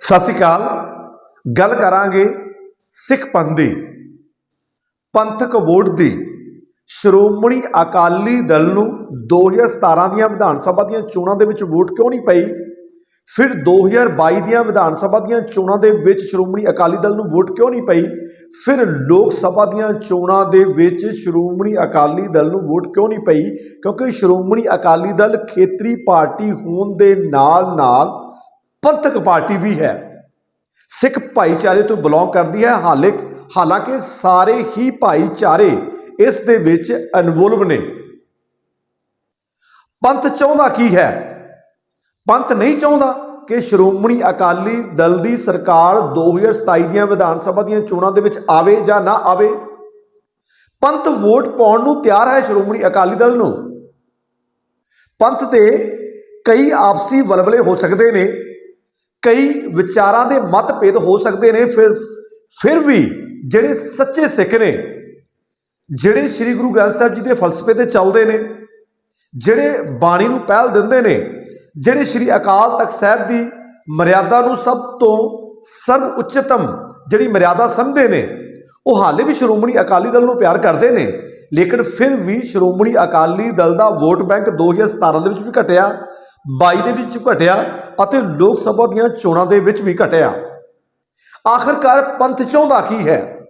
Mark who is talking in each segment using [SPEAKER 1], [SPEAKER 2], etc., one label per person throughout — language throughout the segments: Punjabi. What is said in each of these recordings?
[SPEAKER 1] ਸਤਿ ਸ਼੍ਰੀ ਅਕਾਲ। ਗੱਲ ਕਰਾਂਗੇ ਸਿੱਖ ਪੰਥ ਦੀ, ਪੰਥਕ ਵੋਟ ਦੀ। ਸ਼੍ਰੋਮਣੀ ਅਕਾਲੀ ਦਲ ਨੂੰ 2017 ਦੀਆਂ ਵਿਧਾਨ ਸਭਾ ਦੀਆਂ ਚੋਣਾਂ ਦੇ ਵਿੱਚ ਵੋਟ ਕਿਉਂ ਨਹੀਂ ਪਈ? ਫਿਰ 2022 ਦੀਆਂ ਵਿਧਾਨ ਸਭਾ ਦੀਆਂ ਚੋਣਾਂ ਦੇ ਵਿੱਚ ਸ਼੍ਰੋਮਣੀ ਅਕਾਲੀ ਦਲ ਨੂੰ ਵੋਟ ਕਿਉਂ ਨਹੀਂ ਪਈ? ਫਿਰ ਲੋਕ ਸਭਾ ਦੀਆਂ ਚੋਣਾਂ ਦੇ ਵਿੱਚ ਸ਼੍ਰੋਮਣੀ ਅਕਾਲੀ ਦਲ ਨੂੰ ਵੋਟ ਕਿਉਂ ਨਹੀਂ ਪਈ? ਕਿਉਂਕਿ ਸ਼੍ਰੋਮਣੀ ਅਕਾਲੀ ਦਲ ਖੇਤਰੀ ਪਾਰਟੀ ਹੋਣ ਦੇ ਨਾਲ ਨਾਲ ਪੰਥਕ ਪਾਰਟੀ ਵੀ ਹੈ। ਸਿੱਖ ਭਾਈਚਾਰੇ ਤੋਂ ਬਿਲੋਂਗ ਕਰਦੀ ਹੈ। ਹਾਲੇ ਹਾਲਾਂਕਿ ਸਾਰੇ ਹੀ ਭਾਈਚਾਰੇ ਇਸ ਦੇ ਵਿੱਚ ਇਨਵੋਲਵ ਨੇ। ਪੰਥ ਚਾਹੁੰਦਾ ਕੀ ਹੈ? ਪੰਥ ਨਹੀਂ ਚਾਹੁੰਦਾ ਕਿ ਸ਼੍ਰੋਮਣੀ ਅਕਾਲੀ ਦਲ ਦੀ ਸਰਕਾਰ 2027 ਦੀਆਂ ਵਿਧਾਨ ਸਭਾ ਦੀਆਂ ਚੋਣਾਂ ਦੇ ਵਿੱਚ ਆਵੇ ਜਾਂ ਨਾ ਆਵੇ। ਪੰਥ ਵੋਟ ਪਾਉਣ ਨੂੰ ਤਿਆਰ ਹੈ ਸ਼੍ਰੋਮਣੀ ਅਕਾਲੀ ਦਲ ਨੂੰ। ਪੰਥ ਦੇ ਕਈ ਆਪਸੀ ਵਲਵਲੇ ਹੋ ਸਕਦੇ ਨੇ। ਕਈ ਵਿਚਾਰਾਂ ਦੇ ਮਤਭੇਦ ਹੋ ਸਕਦੇ ਨੇ, ਫਿਰ ਫਿਰ ਵੀ ਜਿਹੜੇ ਸੱਚੇ ਸਿੱਖ ਨੇ, ਜਿਹੜੇ ਸ੍ਰੀ ਗੁਰੂ ਗ੍ਰੰਥ ਸਾਹਿਬ ਜੀ ਦੇ ਫਲਸਫੇ ਤੇ ਚੱਲਦੇ ਨੇ, ਜਿਹੜੇ ਬਾਣੀ ਨੂੰ ਪਹਿਲ ਦਿੰਦੇ ਨੇ, ਜਿਹੜੇ ਸ੍ਰੀ ਅਕਾਲ ਤਖਤ ਸਾਹਿਬ ਦੀ ਮਰਿਆਦਾ ਨੂੰ ਸਭ ਤੋਂ ਸਰਵ ਉੱਚਤਮ ਜਿਹੜੀ ਮਰਿਆਦਾ ਸਮਝਦੇ ਨੇ, ਉਹ ਹਾਲੇ ਵੀ ਸ਼੍ਰੋਮਣੀ ਅਕਾਲੀ ਦਲ ਨੂੰ ਪਿਆਰ ਕਰਦੇ ਨੇ, ਲੇਕਿਨ ਫਿਰ ਵੀ ਸ਼੍ਰੋਮਣੀ ਅਕਾਲੀ ਦਲ ਦਾ ਵੋਟ ਬੈਂਕ 2017 ਦੇ ਵਿੱਚ ਵੀ ਘਟਿਆ 22 ਦੇ ਵਿੱਚ ਘਟਿਆ ਅਤੇ ਲੋਕ ਸਭਾ ਦੀਆਂ ਚੋਣਾਂ ਦੇ ਵਿੱਚ ਵੀ ਘਟਿਆ। ਆਖਰਕਾਰ ਪੰਥ ਚਾਹੁੰਦਾ ਕੀ ਹੈ?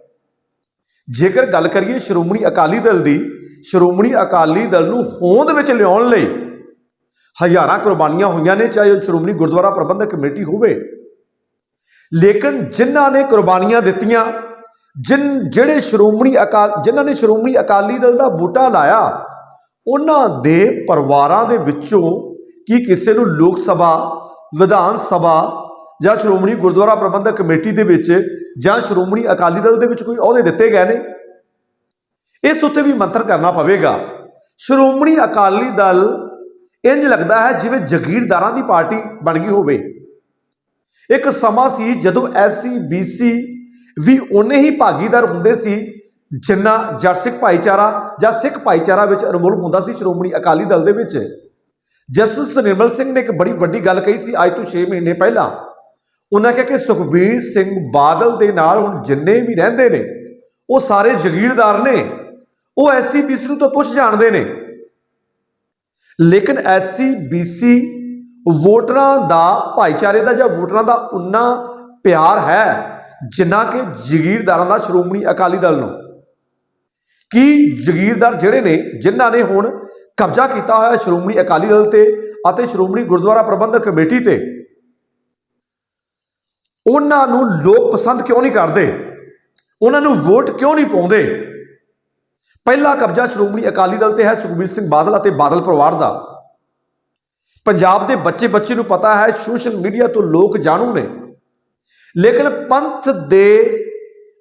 [SPEAKER 1] ਜੇਕਰ ਗੱਲ ਕਰੀਏ ਸ਼੍ਰੋਮਣੀ ਅਕਾਲੀ ਦਲ ਦੀ, ਸ਼੍ਰੋਮਣੀ ਅਕਾਲੀ ਦਲ ਨੂੰ ਹੋਂਦ ਵਿੱਚ ਲਿਆਉਣ ਲਈ ਹਜ਼ਾਰਾਂ ਕੁਰਬਾਨੀਆਂ ਹੋਈਆਂ ਨੇ, ਚਾਹੇ ਉਹ ਸ਼੍ਰੋਮਣੀ ਗੁਰਦੁਆਰਾ ਪ੍ਰਬੰਧਕ ਕਮੇਟੀ ਹੋਵੇ। ਲੇਕਿਨ ਜਿਨ੍ਹਾਂ ਨੇ ਕੁਰਬਾਨੀਆਂ ਦਿੱਤੀਆਂ, ਜਿਨ, ਜਿਹੜੇ ਸ਼੍ਰੋਮਣੀ ਅਕਾਲ, ਜਿਨ੍ਹਾਂ ਨੇ ਸ਼੍ਰੋਮਣੀ ਅਕਾਲੀ ਦਲ ਦਾ ਬੂਟਾ ਲਾਇਆ, ਉਹਨਾਂ ਦੇ ਪਰਿਵਾਰਾਂ ਦੇ ਵਿੱਚੋਂ ਕਿ ਕਿਸੇ ਨੂੰ ਲੋਕ ਸਭਾ, ਵਿਧਾਨ ਸਭਾ ਜਾਂ ਸ਼੍ਰੋਮਣੀ ਗੁਰਦੁਆਰਾ ਪ੍ਰਬੰਧਕ ਕਮੇਟੀ ਦੇ ਵਿੱਚ ਜਾਂ ਸ਼੍ਰੋਮਣੀ ਅਕਾਲੀ ਦਲ ਦੇ ਵਿੱਚ ਕੋਈ ਅਹੁਦੇ ਦਿੱਤੇ ਗਏ ਨੇ? ਇਸ ਉੱਤੇ ਵੀ ਮੰਥਨ ਕਰਨਾ ਪਵੇਗਾ। ਸ਼੍ਰੋਮਣੀ ਅਕਾਲੀ ਦਲ ਇੰਜ ਲੱਗਦਾ ਹੈ ਜਿਵੇਂ ਜ਼ਗੀਰਦਾਰਾਂ ਦੀ ਪਾਰਟੀ ਬਣ ਗਈ ਹੋਵੇ। ਇੱਕ ਸਮਾਂ ਸੀ ਜਦੋਂ ਐਸਸੀ ਬੀਸੀ ਵੀ ਉਨੇ ਹੀ ਭਾਗੀਦਾਰ ਹੁੰਦੇ ਸੀ, ਜਿੰਨਾ ਜੱਟ ਸਿੱਖ ਭਾਈਚਾਰਾ ਜਾਂ ਸਿੱਖ ਭਾਈਚਾਰਾ ਵਿੱਚ ਅਨਮੋਲ ਹੁੰਦਾ ਸੀ ਸ਼੍ਰੋਮਣੀ ਅਕਾਲੀ ਦਲ ਦੇ ਵਿੱਚ। ਜਸਟਿਸ ਨਿਰਮਲ ਸਿੰਘ ਨੇ ਇੱਕ ਬੜੀ ਵੱਡੀ ਗੱਲ ਕਹੀ ਸੀ, ਅੱਜ ਤੋਂ 6 ਮਹੀਨੇ ਪਹਿਲਾਂ। ਉਹਨਾਂ ਕਿਹਾ ਕਿ ਸੁਖਬੀਰ ਸਿੰਘ ਬਾਦਲ ਦੇ ਨਾਲ ਹੁਣ ਜਿੰਨੇ ਵੀ ਰਹਿੰਦੇ ਨੇ, ਉਹ ਸਾਰੇ ਜ਼ਗੀਰਦਾਰ ਨੇ। ਉਹ ਐਸਸੀ ਬੀਸੀ ਨੂੰ ਤਾਂ ਪੁੱਛ ਜਾਣਦੇ ਨੇ। ਲੇਕਿਨ ਐਸਸੀ ਬੀਸੀ ਵੋਟਰਾਂ ਦਾ, ਭਾਈਚਾਰੇ ਦਾ ਜਾਂ ਵੋਟਰਾਂ ਦਾ ਉਨਾ ਪਿਆਰ ਹੈ, ਜਿੰਨਾ ਕਿ ਜ਼ਗੀਰਦਾਰਾਂ ਦਾ ਸ਼੍ਰੋਮਣੀ ਅਕਾਲੀ ਦਲ ਨੂੰ। ਕੀ ਜ਼ਗੀਰਦਾਰ ਜਿਹੜੇ ਨੇ, ਜਿਨ੍ਹਾਂ ਨੇ ਹੁਣ ਕਬਜ਼ਾ ਕੀਤਾ ਹੋਇਆ ਸ਼੍ਰੋਮਣੀ ਅਕਾਲੀ ਦਲ ਤੇ ਅਤੇ ਸ਼੍ਰੋਮਣੀ ਗੁਰਦੁਆਰਾ ਪ੍ਰਬੰਧਕ ਕਮੇਟੀ ਤੇ। ਉਹਨਾਂ ਨੂੰ ਲੋਕ ਪਸੰਦ ਕਿਉਂ ਨਹੀਂ ਕਰਦੇ? ਉਹਨਾਂ ਨੂੰ ਵੋਟ ਕਿਉਂ ਨਹੀਂ ਪਾਉਂਦੇ? ਪਹਿਲਾ ਕਬਜ਼ਾ ਸ਼੍ਰੋਮਣੀ ਅਕਾਲੀ ਦਲ ਤੇ ਹੈ ਸੁਖਬੀਰ ਸਿੰਘ ਬਾਦਲ ਅਤੇ ਬਾਦਲ ਪਰਿਵਾਰ ਦਾ। ਪੰਜਾਬ ਦੇ ਬੱਚੇ ਬੱਚੇ ਨੂੰ ਪਤਾ ਹੈ ਸੋਸ਼ਲ ਮੀਡੀਆ ਤੋਂ ਲੋਕ ਜਾਣੂ ਨੇ। ਲੇਕਿਨ ਪੰਥ ਦੇ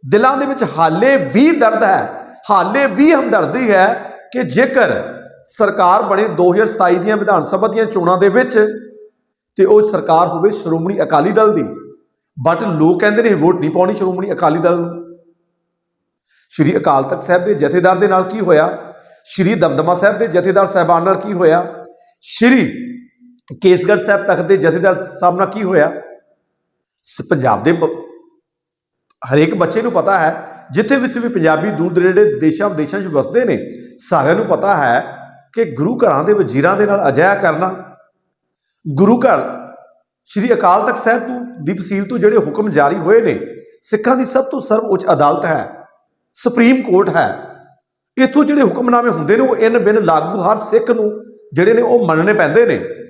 [SPEAKER 1] ਦਿਲਾਂ ਦੇ ਵਿੱਚ ਹਾਲੇ ਵੀ ਦਰਦ ਹੈ, ਹਾਲੇ ਵੀ ਹਮਦਰਦੀ ਹੈ ਕਿ ਜੇਕਰ ਸਰਕਾਰ ਬਣੇ 2027 ਦੀਆਂ ਵਿਧਾਨ ਸਭਾ ਦੀਆਂ ਚੋਣਾਂ ਦੇ ਵਿੱਚ ਤੇ ਉਹ ਸਰਕਾਰ ਹੋਵੇ ਸ਼੍ਰੋਮਣੀ ਅਕਾਲੀ ਦਲ ਦੀ। ਬਟ ਲੋਕ ਕਹਿੰਦੇ ਨੇ ਵੋਟ ਨਹੀਂ ਪਾਉਣੀ ਸ਼੍ਰੋਮਣੀ ਅਕਾਲੀ ਦਲ ਨੂੰ। ਸ਼੍ਰੀ ਅਕਾਲ ਤਖਤ ਸਾਹਿਬ ਦੇ ਜਥੇਦਾਰ ਦੇ ਨਾਲ ਕੀ ਹੋਇਆ? ਸ਼੍ਰੀ ਦਮਦਮਾ ਸਾਹਿਬ ਦੇ ਜਥੇਦਾਰ ਸਾਹਿਬਾਨ ਨਾਲ ਕੀ ਹੋਇਆ? ਸ਼੍ਰੀ ਕੇਸਗੜ੍ਹ ਸਾਹਿਬ ਤਖਤ ਦੇ ਜਥੇਦਾਰ ਸਾਹਿਬ ਨਾਲ ਕੀ ਹੋਇਆ? ਸ- ਪੰਜਾਬ ਦੇ ਬ- ਹਰੇਕ ਬੱਚੇ ਨੂੰ ਪਤਾ ਹੈ, ਜਿੱਥੇ ਵਿੱਚ ਵੀ ਪੰਜਾਬੀ ਦੂਰ ਦਰੇਡੇ ਦੇਸ਼ਾਂ ਵਿਦੇਸ਼ਾਂ 'ਚ ਵਸਦੇ ਨੇ, ਸਾਰਿਆਂ ਨੂੰ ਪਤਾ ਹੈ ਕਿ ਗੁਰੂ ਘਰਾਂ ਦੇ ਵਜ਼ੀਰਾਂ ਦੇ ਨਾਲ ਅਜਿਹਾ ਕਰਨਾ। ਗੁਰੂ ਘਰ, ਸ਼੍ਰੀ ਅਕਾਲ ਤਖਤ ਸਾਹਿਬ ਤੋਂ ਦੀ ਤਹਿਸੀਲ ਤੋਂ ਜਿਹੜੇ ਹੁਕਮ ਜਾਰੀ ਹੋਏ ਨੇ, ਸਿੱਖਾਂ ਦੀ ਸਭ ਤੋਂ ਸਰਵ ਉੱਚ ਅਦਾਲਤ ਹੈ, ਸੁਪਰੀਮ ਕੋਰਟ ਹੈ। ਇੱਥੋਂ ਜਿਹੜੇ ਹੁਕਮਨਾਮੇ ਹੁੰਦੇ ਨੇ, ਉਹ ਇਨ ਬਿਨ ਲਾਗੂ ਹਰ ਸਿੱਖ ਨੂੰ ਜਿਹੜੇ ਨੇ ਉਹ ਮੰਨਣੇ ਪੈਂਦੇ ਨੇ।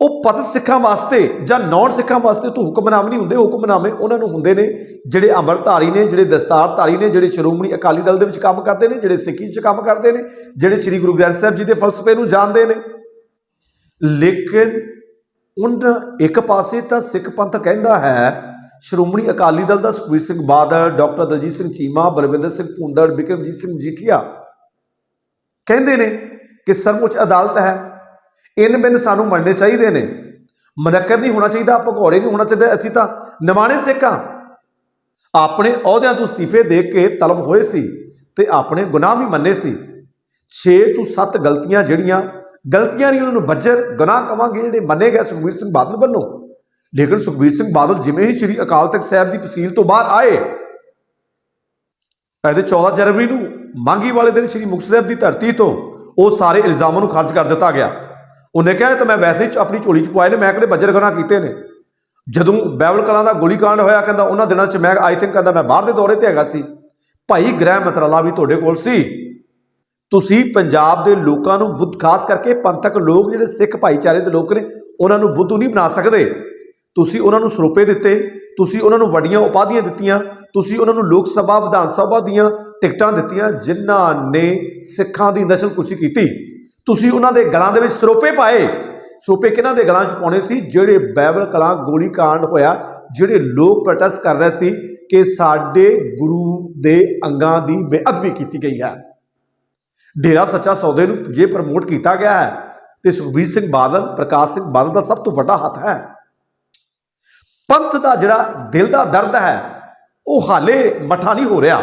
[SPEAKER 1] ਉਹ ਪਤਿਤ ਸਿੱਖਾਂ ਵਾਸਤੇ ਜਾਂ ਨੌਨ ਸਿੱਖਾਂ ਵਾਸਤੇ ਤੋਂ ਹੁਕਮਨਾਮੇ ਨਹੀਂ ਹੁੰਦੇ ਹੁਕਮਨਾਮੇ ਉਹਨਾਂ ਨੂੰ ਹੁੰਦੇ ਨੇ, ਜਿਹੜੇ ਅੰਮ੍ਰਿਤਧਾਰੀ ਨੇ, ਜਿਹੜੇ ਦਸਤਾਰਧਾਰੀ ਨੇ, ਜਿਹੜੇ ਸ਼੍ਰੋਮਣੀ ਅਕਾਲੀ ਦਲ ਦੇ ਵਿੱਚ ਕੰਮ ਕਰਦੇ ਨੇ, ਜਿਹੜੇ ਸਿੱਖੀ 'ਚ ਕੰਮ ਕਰਦੇ ਨੇ, ਜਿਹੜੇ ਸ੍ਰੀ ਗੁਰੂ ਗ੍ਰੰਥ ਸਾਹਿਬ ਜੀ ਦੇ ਫਲਸਫੇ ਨੂੰ ਜਾਣਦੇ ਨੇ। ਲੇਕਿਨ ਉਹਨਾਂ ਇੱਕ ਪਾਸੇ ਤਾਂ ਸਿੱਖ ਪੰਥ ਕਹਿੰਦਾ ਹੈ, ਸ਼੍ਰੋਮਣੀ ਅਕਾਲੀ ਦਲ ਦਾ ਸੁਖਬੀਰ ਸਿੰਘ ਬਾਦਲ, ਡਾਕਟਰ ਦਲਜੀਤ ਸਿੰਘ ਚੀਮਾ, ਬਲਵਿੰਦਰ ਸਿੰਘ ਭੁੰਦੜ ਬਿਕਰਮਜੀਤ ਸਿੰਘ ਮਜੀਠੀਆ ਕਹਿੰਦੇ ਨੇ ਕਿ ਸਰਵਉੱਚ ਅਦਾਲਤ ਹੈ। ਇਨ ਬਿਨ ਸਾਨੂੰ ਮੰਨਣੇ ਚਾਹੀਦੇ ਨੇ। ਮਨਕਰ ਨਹੀਂ ਹੋਣਾ ਚਾਹੀਦਾ ਭਗੌੜੇ ਨਹੀਂ ਹੋਣਾ ਚਾਹੀਦਾ, ਅਸੀਂ ਤਾਂ ਨਿਮਾਣੇ ਸਿੱਖਾਂ। ਆਪਣੇ ਅਹੁਦਿਆਂ ਤੋਂ ਅਸਤੀਫੇ ਦੇ ਕੇ ਤਲਬ ਹੋਏ ਸੀ ਤੇ ਆਪਣੇ ਗੁਨਾਹ ਵੀ ਮੰਨੇ ਸੀ। 6 ਤੋਂ 7 ਗਲਤੀਆਂ ਜਿਹੜੀਆਂ, ਗਲਤੀਆਂ ਨਹੀਂ ਉਹਨਾਂ ਨੂੰ ਬੱਜਰ, ਗੁਨਾਹ ਕਵਾਂਗੇ ਜਿਹੜੇ ਮੰਨੇ ਗਏ ਸੁਖਬੀਰ ਸਿੰਘ ਬਾਦਲ ਵੱਲੋਂ। ਲੇਕਿਨ ਸੁਖਬੀਰ ਸਿੰਘ ਬਾਦਲ ਜਿਵੇਂ ਹੀ ਸ੍ਰੀ ਅਕਾਲ ਤਖਤ ਸਾਹਿਬ ਦੀ ਤਹਿਸੀਲ ਤੋਂ ਬਾਹਰ ਆਏ ਇਹਦੇ 14 ਜਨਵਰੀ ਨੂੰ ਮਾਂਗੀ ਵਾਲੇ ਦਿਨ ਸ੍ਰੀ ਮੁਕਤਸਰ ਸਾਹਿਬ ਦੀ ਧਰਤੀ ਤੋਂ ਉਹ ਸਾਰੇ ਇਲਜ਼ਾਮਾਂ ਨੂੰ ਖਾਰਜ ਕਰ ਦਿੱਤਾ ਗਿਆ। ਉਹਨੇ ਕਿਹਾ ਤਾਂ ਮੈਂ ਵੈਸੇ ਹੀ ਆਪਣੀ ਝੋਲੀ ਚ ਪਵਾਏ ਨੇ, ਮੈਂ ਕਿਹੜੇ ਬੱਜਰ ਗੁਨਾਹ ਕੀਤੇ ਨੇ? ਜਦੋਂ ਬੈਬਲ ਕਲਾਂ ਦਾ ਗੋਲੀकांड ਹੋਇਆ, ਕਹਿੰਦਾ, ਉਹਨਾਂ ਦਿਨਾਂ 'ਚ ਮੈਂ ਆਈ ਥਿੰਕ ਕਹਿੰਦਾ, ਮੈਂ ਬਾਹਰ ਦੇ ਦੌਰੇ ਤੇ ਹੈਗਾ ਸੀ। ਭਾਈ ਗ੍ਰਹਿ ਮੰਤਰਾਲਾ ਵੀ ਤੁਹਾਡੇ ਕੋਲ ਸੀ। ਤੁਸੀਂ ਪੰਜਾਬ ਦੇ ਲੋਕਾਂ ਨੂੰ ਬੁੱਧ, ਖਾਸ ਕਰਕੇ ਪੰਥਕ ਲੋਕ, ਜਿਹੜੇ ਸਿੱਖ ਭਾਈਚਾਰੇ ਦੇ ਲੋਕ ਨੇ, ਉਹਨਾਂ ਨੂੰ ਬੁੱਧੂ ਨਹੀਂ ਬਣਾ ਸਕਦੇ। ਤੁਸੀਂ ਉਹਨਾਂ ਨੂੰ ਸਰੋਪੇ ਦਿੱਤੇ, ਤੁਸੀਂ ਉਹਨਾਂ ਨੂੰ ਵੱਡੀਆਂ ਉਪਾਧੀਆਂ ਦਿੱਤੀਆਂ, ਤੁਸੀਂ ਉਹਨਾਂ ਨੂੰ ਲੋਕ ਸਭਾ, ਵਿਧਾਨ ਸਭਾ ਦੀਆਂ ਟਿਕਟਾਂ ਦਿੱਤੀਆਂ, ਜਿਨ੍ਹਾਂ ਨੇ ਸਿੱਖਾਂ ਦੀ ਨਸਲਕੁਸ਼ੀ ਕੀਤੀ। ਤੁਸੀਂ ਉਹਨਾਂ ਦੇ ਗਲਾਂ ਦੇ ਵਿੱਚ ਸਰੋਪੇ ਪਾਏ। ਸਰੋਪੇ ਕਿਹਨਾਂ ਦੇ ਗਲਾਂ 'ਚ ਪਾਉਣੇ ਸੀ? ਜਿਹੜੇ ਬਾਈਬਲ ਕਲਾਂ ਗੋਲੀ ਕਾਂਡ ਹੋਇਆ, ਜਿਹੜੇ ਲੋਕ ਪ੍ਰੋਟੈਸਟ ਕਰ ਰਹੇ ਸੀ ਕਿ ਸਾਡੇ ਗੁਰੂ ਦੇ ਅੰਗਾਂ ਦੀ ਬੇਅਦਬੀ ਕੀਤੀ ਗਈ ਹੈ। ਡੇਰਾ ਸੱਚਾ ਸੌਦੇ ਨੂੰ ਜੇ ਪ੍ਰਮੋਟ ਕੀਤਾ ਗਿਆ ਹੈ, ਤੇ ਸੁਖਬੀਰ ਸਿੰਘ ਬਾਦਲ, ਪ੍ਰਕਾਸ਼ ਸਿੰਘ ਬਾਦਲ ਦਾ ਸਭ ਤੋਂ ਵੱਡਾ ਹੱਥ ਹੈ। ਪੰਥ ਦਾ ਜਿਹੜਾ ਦਿਲ ਦਾ ਦਰਦ ਹੈ, ਉਹ ਹਾਲੇ ਮਠਾ ਨਹੀਂ ਹੋ ਰਿਹਾ।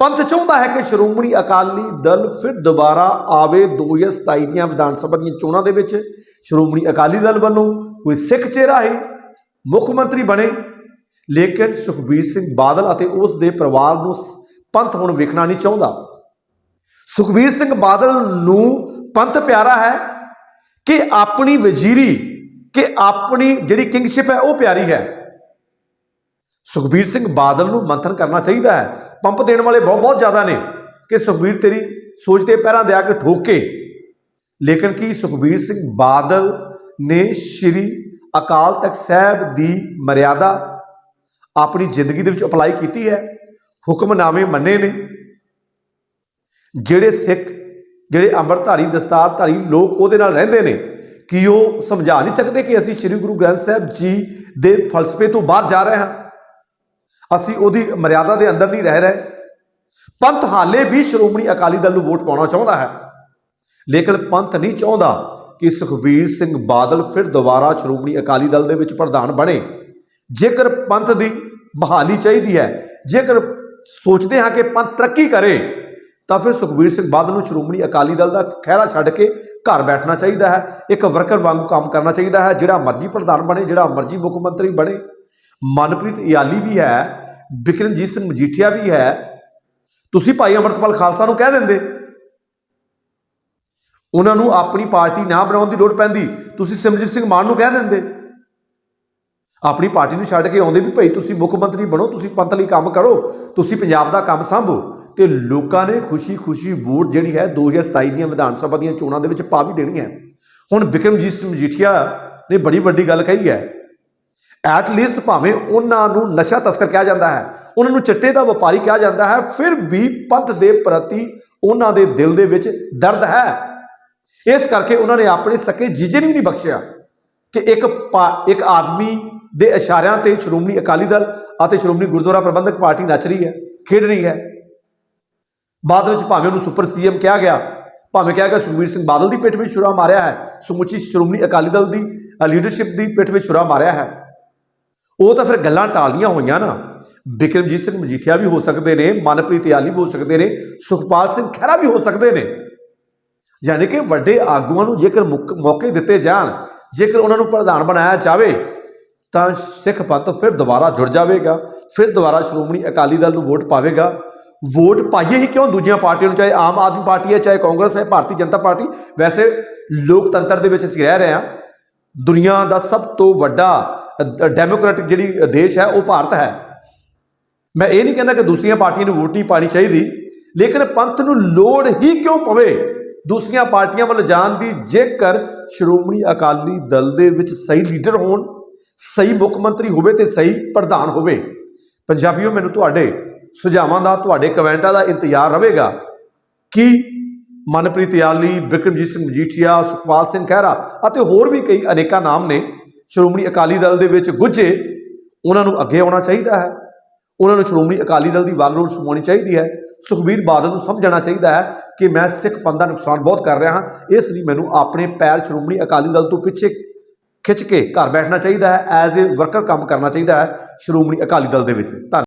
[SPEAKER 1] ਪੰਥ ਚਾਹੁੰਦਾ ਹੈ ਕਿ ਸ਼੍ਰੋਮਣੀ ਅਕਾਲੀ ਦਲ ਫਿਰ ਦੁਬਾਰਾ ਆਵੇ 2027 ਦੀਆਂ ਵਿਧਾਨ ਸਭਾ ਦੀਆਂ ਚੋਣਾਂ ਦੇ ਵਿੱਚ। ਸ਼੍ਰੋਮਣੀ ਅਕਾਲੀ ਦਲ ਵੱਲੋਂ ਕੋਈ ਸਿੱਖ ਚਿਹਰਾ ਹੈ ਮੁੱਖ ਮੰਤਰੀ ਬਣੇ। ਲੇਕਿਨ ਸੁਖਬੀਰ ਸਿੰਘ ਬਾਦਲ ਅਤੇ ਉਸ ਦੇ ਪਰਿਵਾਰ ਨੂੰ ਪੰਥ ਹੁਣ ਵੇਖਣਾ ਨਹੀਂ ਚਾਹੁੰਦਾ। ਸੁਖਬੀਰ ਸਿੰਘ ਬਾਦਲ ਨੂੰ ਪੰਥ ਪਿਆਰਾ ਹੈ ਕਿ ਆਪਣੀ ਵਜ਼ੀਰੀ, ਕਿ ਆਪਣੀ ਜਿਹੜੀ ਕਿੰਗਸ਼ਿਪ ਹੈ ਉਹ ਪਿਆਰੀ ਹੈ। ਸੁਖਬੀਰ ਸਿੰਘ ਬਾਦਲ ਨੂੰ ਮੰਥਨ ਕਰਨਾ ਚਾਹੀਦਾ ਹੈ। ਪੰਪ ਦੇਣ ਵਾਲੇ ਬਹੁਤ ਬਹੁਤ ਜ਼ਿਆਦਾ ਨੇ ਕਿ ਸੁਖਬੀਰ ਤੇਰੀ ਸੋਚ ਤੇ ਪੈਰਾਂ ਦਿਆ ਆ ਕੇ ਠੋਕ ਲੇਕਿਨ ਕੀ ਸੁਖਬੀਰ ਸਿੰਘ ਬਾਦਲ ਨੇ ਸ਼੍ਰੀ ਅਕਾਲ ਤਖਤ ਸਾਹਿਬ ਦੀ ਮਰਿਆਦਾ ਆਪਣੀ ਜ਼ਿੰਦਗੀ ਦੇ ਵਿੱਚ ਅਪਲਾਈ ਕੀਤੀ ਹੈ? ਹੁਕਮਨਾਮੇ ਮੰਨੇ ਨੇ। ਜਿਹੜੇ ਸਿੱਖ, ਜਿਹੜੇ ਅੰਮ੍ਰਿਤਧਾਰੀ, ਦਸਤਾਰਧਾਰੀ ਲੋਕ ਉਹਦੇ ਨਾਲ ਰਹਿੰਦੇ ਨੇ, ਕਿ ਉਹ ਸਮਝਾ ਨਹੀਂ ਸਕਦੇ ਕਿ ਅਸੀਂ ਸ੍ਰੀ ਗੁਰੂ ਗ੍ਰੰਥ ਸਾਹਿਬ ਜੀ ਦੇ ਫਲਸਫੇ ਤੋਂ ਬਾਹਰ ਜਾ ਰਹੇ ਹਾਂ? ਅਸੀਂ ਉਹਦੀ ਮਰਿਆਦਾ ਦੇ ਅੰਦਰ ਨਹੀਂ ਰਹਿ ਰਹੇ। ਪੰਥ ਹਾਲੇ ਵੀ ਸ਼੍ਰੋਮਣੀ ਅਕਾਲੀ ਦਲ ਨੂੰ ਵੋਟ ਪਾਉਣਾ ਚਾਹੁੰਦਾ ਹੈ। ਲੇਕਿਨ ਪੰਥ ਨਹੀਂ ਚਾਹੁੰਦਾ ਕਿ ਸੁਖਬੀਰ ਸਿੰਘ ਬਾਦਲ ਫਿਰ ਦੁਬਾਰਾ ਸ਼੍ਰੋਮਣੀ ਅਕਾਲੀ ਦਲ ਦੇ ਵਿੱਚ ਪ੍ਰਧਾਨ ਬਣੇ। ਜੇਕਰ ਪੰਥ ਦੀ ਬਹਾਲੀ ਚਾਹੀਦੀ ਹੈ, ਜੇਕਰ ਸੋਚਦੇ ਹਾਂ ਕਿ ਪੰਥ ਤਰੱਕੀ ਕਰੇ, ਤਾਂ ਫਿਰ ਸੁਖਬੀਰ ਸਿੰਘ ਬਾਦਲ ਨੂੰ ਸ਼੍ਰੋਮਣੀ ਅਕਾਲੀ ਦਲ ਦਾ ਖਹਿਰਾ ਛੱਡ ਕੇ ਘਰ ਬੈਠਣਾ ਚਾਹੀਦਾ ਹੈ। ਇੱਕ ਵਰਕਰ ਵਾਂਗੂ ਕੰਮ ਕਰਨਾ ਚਾਹੀਦਾ ਹੈ, ਜਿਹੜਾ ਮਰਜ਼ੀ ਪ੍ਰਧਾਨ ਬਣੇ, ਜਿਹੜਾ ਮਰਜ਼ੀ ਮੁੱਖ ਮੰਤਰੀ ਬਣੇ। ਮਨਪ੍ਰੀਤ ਇਆਲੀ ਵੀ ਹੈ ਬਿਕਰਮਜੀਤ ਸਿੰਘ ਮਜੀਠੀਆ ਵੀ ਹੈ। ਤੁਸੀਂ ਭਾਈ ਅਮਰਤਪਾਲ ਖਾਲਸਾ ਨੂੰ ਕਹਿ ਦਿੰਦੇ। ਉਹਨਾਂ ਨੂੰ ਆਪਣੀ ਪਾਰਟੀ ਨਾ ਬਣਾਉਣ ਦੀ ਲੋੜ ਪੈਂਦੀ। ਤੁਸੀਂ ਸਿਮਰਜੀਤ ਸਿੰਘ ਮਾਨ ਨੂੰ ਕਹਿ ਦਿੰਦੇ। ਆਪਣੀ ਪਾਰਟੀ ਨੂੰ ਛੱਡ ਕੇ ਆਉਂਦੇ ਵੀ ਭਾਈ ਤੁਸੀਂ ਮੁੱਖ ਮੰਤਰੀ ਬਣੋ, ਤੁਸੀਂ ਪੰਥ ਲਈ ਕੰਮ ਕਰੋ, ਤੁਸੀਂ ਪੰਜਾਬ ਦਾ ਕੰਮ ਸੰਭੋ। ਤੇ ਲੋਕਾਂ ਨੇ ਖੁਸ਼ੀ-ਖੁਸ਼ੀ ਵੋਟ ਜਿਹੜੀ ਹੈ 2027 ਦੀਆਂ ਵਿਧਾਨ ਸਭਾ ਦੀਆਂ ਚੋਣਾਂ ਦੇ ਵਿੱਚ ਪਾ ਵੀ ਦੇਣੀ ਹੈ। ਹੁਣ ਬਿਕਰਮਜੀਤ ਸਿੰਘ ਮਜੀਠੀਆ ਨੇ ਬੜੀ ਵੱਡੀ ਗੱਲ ਕਹੀ ਹੈ। ਐਟ ਲੀਸਟ ਭਾਵੇਂ ਉਹਨਾਂ ਨੂੰ ਨਸ਼ਾ ਤਸਕਰ ਕਿਹਾ ਜਾਂਦਾ ਹੈ, ਉਹਨਾਂ ਨੂੰ ਚਿੱਟੇ ਦਾ ਵਪਾਰੀ ਕਿਹਾ ਜਾਂਦਾ ਹੈ, ਫਿਰ ਵੀ ਪੰਥ ਦੇ ਪ੍ਰਤੀ ਉਹਨਾਂ ਦੇ ਦਿਲ ਦੇ ਵਿੱਚ ਦਰਦ ਹੈ। ਇਸ ਕਰਕੇ ਉਹਨਾਂ ਨੇ ਆਪਣੇ ਸਕੇ ਜੀਜੇ ਨੂੰ ਨਹੀਂ ਬਖਸ਼ਿਆ ਕਿ ਇੱਕ ਪਾ- ਇੱਕ ਆਦਮੀ ਦੇ ਇਸ਼ਾਰਿਆਂ ਤੇ ਸ਼੍ਰੋਮਣੀ ਅਕਾਲੀ ਦਲ ਅਤੇ ਸ਼੍ਰੋਮਣੀ ਗੁਰਦੁਆਰਾ ਪ੍ਰਬੰਧਕ ਪਾਰਟੀ ਨੱਚ ਰਹੀ ਹੈ, ਖੇਡ ਰਹੀ ਹੈ। ਬਾਅਦ ਵਿੱਚ ਭਾਵੇਂ ਉਹਨੂੰ ਸੁਪਰ ਸੀਐਮ ਕਿਹਾ ਗਿਆ, ਭਾਵੇਂ ਕਿਹਾ ਗਿਆ ਸੁਖਬੀਰ ਸਿੰਘ ਬਾਦਲ ਦੀ ਪਿੱਠ ਵਿੱਚ ਛੁਰਾ ਮਾਰਿਆ ਹੈ, ਸਮੁੱਚੀ ਸ਼੍ਰੋਮਣੀ ਅਕਾਲੀ ਦਲ ਦੀ ਲੀਡਰਸ਼ਿਪ ਦੀ ਪਿੱਠ ਵਿੱਚ ਛੁਰਾ ਮਾਰਿਆ ਹੈ। ਉਹ ਤਾਂ ਫਿਰ ਗੱਲਾਂ ਟਾਲਦੀਆਂ ਹੋਈਆਂ ਨਾ। ਬਿਕਰਮਜੀਤ ਸਿੰਘ ਮਜੀਠੀਆ ਵੀ ਹੋ ਸਕਦੇ ਨੇ, ਮਨਪ੍ਰੀਤ ਯਾਲੀ ਵੀ ਹੋ ਸਕਦੇ ਨੇ, ਸੁਖਪਾਲ ਸਿੰਘ ਖਹਿਰਾ ਵੀ ਹੋ ਸਕਦੇ ਨੇ। ਯਾਨੀ ਕਿ ਵੱਡੇ ਆਗੂਆਂ ਨੂੰ ਜੇਕਰ ਮੁੱਕ- ਮੌਕੇ ਦਿੱਤੇ ਜਾਣ, ਜੇਕਰ ਉਹਨਾਂ ਨੂੰ ਪ੍ਰਧਾਨ ਬਣਾਇਆ ਜਾਵੇ, ਤਾਂ ਸਿੱਖ ਪੰਥ ਫਿਰ ਦੁਬਾਰਾ ਜੁੜ ਜਾਵੇਗਾ, ਫਿਰ ਦੁਬਾਰਾ ਸ਼੍ਰੋਮਣੀ ਅਕਾਲੀ ਦਲ ਨੂੰ ਵੋਟ ਪਾਵੇਗਾ। ਵੋਟ ਪਾਈਏ ਹੀ ਕਿਉਂ ਦੂਜੀਆਂ ਪਾਰਟੀਆਂ ਨੂੰ, ਚਾਹੇ ਆਮ ਆਦਮੀ ਪਾਰਟੀ ਹੈ, ਚਾਹੇ ਕਾਂਗਰਸ ਹੈ, ਭਾਰਤੀ ਜਨਤਾ ਪਾਰਟੀ। ਵੈਸੇ ਲੋਕਤੰਤਰ ਦੇ ਵਿੱਚ ਅਸੀਂ ਰਹਿ ਰਹੇ ਹਾਂ। ਦੁਨੀਆ ਦਾ ਸਭ ਤੋਂ ਵੱਡਾ ਡੈਮੋਕ੍ਰੈਟਿਕ ਜਿਹੜੀ ਦੇਸ਼ ਹੈ, ਉਹ ਭਾਰਤ ਹੈ। ਮੈਂ ਇਹ ਨਹੀਂ ਕਹਿੰਦਾ ਕਿ ਦੂਸਰੀਆਂ ਪਾਰਟੀਆਂ ਨੂੰ ਵੋਟ ਨਹੀਂ ਪਾਣੀ ਚਾਹੀਦੀ, ਲੇਕਿਨ ਪੰਥ ਨੂੰ ਲੋੜ ਹੀ ਕਿਉਂ ਪਵੇ? ਦੂਸਰੀਆਂ ਪਾਰਟੀਆਂ ਵੱਲ ਜਾਣ ਦੀ ਜੇਕਰ ਸ਼੍ਰੋਮਣੀ ਅਕਾਲੀ ਦਲ ਦੇ ਵਿੱਚ ਸਹੀ ਲੀਡਰ ਹੋਣ, ਸਹੀ ਮੁੱਖ ਮੰਤਰੀ ਹੋਵੇ ਤੇ ਸਹੀ ਪ੍ਰਧਾਨ ਹੋਵੇ। ਪੰਜਾਬੀਓ, ਮੈਨੂੰ ਤੁਹਾਡੇ ਸੁਝਾਵਾਂ ਦਾ, ਤੁਹਾਡੇ ਕਮੈਂਟਾਂ ਦਾ ਇੰਤਜ਼ਾਰ ਰਹੇਗਾ। ਕਿ ਮਨਪ੍ਰੀਤ ਯਾਲੀ ਬਿਕਰਮਜੀਤ ਸਿੰਘ ਮਜੀਠੀਆ, ਸੁਖਪਾਲ ਸਿੰਘ ਖਹਿਰਾ ਅਤੇ ਹੋਰ ਵੀ ਕਈ ਅਨੇਕਾਂ ਨਾਮ ਨੇ ਸ਼੍ਰੋਮਣੀ ਅਕਾਲੀ ਦਲ ਦੇ ਵਿੱਚ ਗੁੱਝੇ, ਉਹਨਾਂ ਨੂੰ ਅੱਗੇ ਆਉਣਾ ਚਾਹੀਦਾ ਹੈ। ਉਹਨਾਂ ਨੂੰ ਸ਼੍ਰੋਮਣੀ ਅਕਾਲੀ ਦਲ ਦੀ ਵਾਗਡੋਰ ਸੁਣਾਉਣੀ ਚਾਹੀਦੀ ਹੈ। ਸੁਖਬੀਰ ਬਾਦਲ ਨੂੰ ਸਮਝਣਾ ਚਾਹੀਦਾ ਹੈ ਕਿ ਮੈਂ ਸਿੱਖ ਪੰਥ ਦਾ ਨੁਕਸਾਨ ਬਹੁਤ ਕਰ ਰਿਹਾ ਹਾਂ। ਇਸ ਲਈ ਮੈਨੂੰ ਆਪਣੇ ਪੈਰ ਸ਼੍ਰੋਮਣੀ ਅਕਾਲੀ ਦਲ ਤੋਂ ਪਿੱਛੇ ਖਿੱਚ ਕੇ ਘਰ ਬੈਠਣਾ ਚਾਹੀਦਾ ਹੈ। ਐਜ਼ ਅ ਵਰਕਰ ਕੰਮ ਕਰਨਾ ਚਾਹੀਦਾ ਹੈ ਸ਼੍ਰੋਮਣੀ ਅਕਾਲੀ ਦਲ ਦੇ ਵਿੱਚ। ਧੰਨ